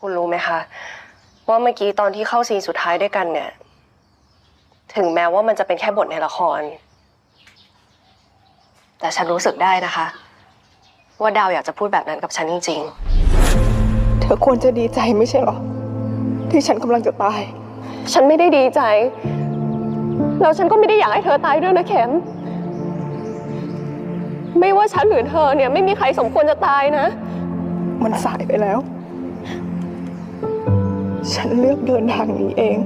คุณรู้ไหมคะ ว่าเมื่อกี้ตอนที่เข้าซีนสุดท้ายด้วยกันเนี่ย ถึงแม้ว่ามันจะเป็นแค่บทในละคร แต่ฉันรู้สึกได้นะคะ ว่าดาวอยากจะพูดแบบนั้นกับฉันจริง เธอควรจะดีใจไม่ใช่เหรอ ที่ฉันกำลังจะตาย ๆ ฉันไม่ได้ดีใจ แล้วฉันก็ไม่ได้อยากให้เธอตายด้วยนะเข็ม ไม่ว่าฉันหรือเธอเนี่ยไม่มีใครสมควรจะตายนะ มันสายไปแล้ว ฉันเลือกเดินทางนี้เอง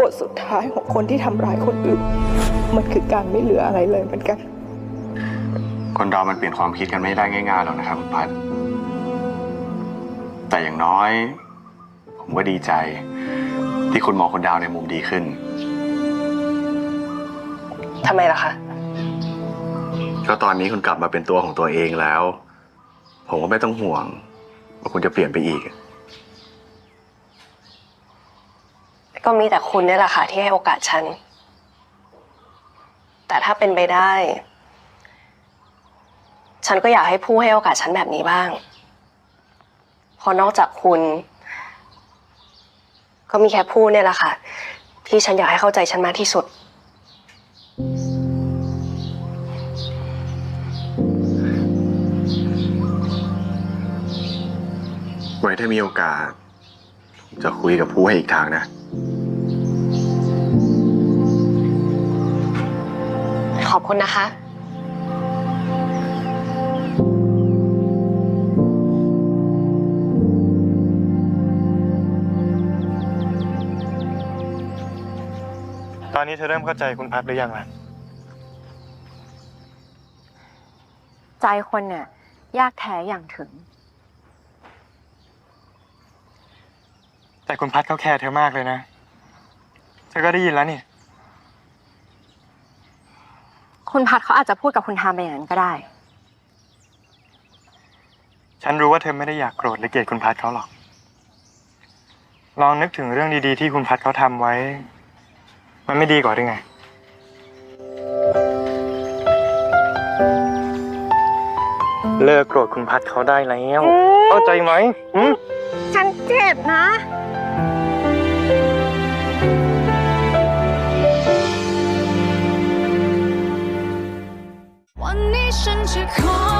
บทสุดท้ายของคนที่ทำร้ายคนอื่น มันคือการไม่เหลืออะไรเลยเหมือนกัน คนเรามันเปลี่ยนความคิดกันไม่ได้ง่ายๆหรอกนะครับคุณพัดแต่อย่างน้อย ผมก็ดีใจ ที่คุณมองคนดาวในมุมดีขึ้นทำไมล่ะคะ ก็ตอนนี้คุณกลับมาเป็นตัวของตัวเองแล้ว ผมก็ไม่ต้องห่วง ว่าคุณจะเปลี่ยนไปอีก ก็มีแต่คุณเนี่ยแหละค่ะที่ให้โอกาสฉัน แต่ถ้าเป็นไปได้ ฉันก็อยากให้ผู้ให้โอกาสฉันแบบนี้บ้างเพราะนอกจากคุณ ก็มีแค่ผู้เนี่ยแหละค่ะ ที่ฉันอยากให้เข้าใจฉันมากที่สุด ไว้ถ้ามีโอกาส จะคุยกับผู้ให้อีกทางนะ ขอบคุณนะคะ ตอนนี้เธอเริ่มเข้าใจคุณพัดหรือยังล่ะ ใจคนเนี่ย ยากแท้อย่างถึง แต่คุณพัดเขาแคร์เธอมากเลยนะ เธอก็ได้ยินแล้วนี่ คุณพัดเขาอาจจะพูดกับคุณทามไปอย่างนั้นก็ได้ ฉันรู้ว่าเธอไม่ได้อยากโกรธหรือเกลียดคุณพัดเขาหรอก ลองนึกถึงเรื่องดีๆ ที่คุณพัดเขาทำไว้ มันไม่ดีกว่าหรือไงเลิกโกรธคุณพัดเขาได้แล้ว เข้าใจไหมหืมฉันเจ็บนะเ甚至空。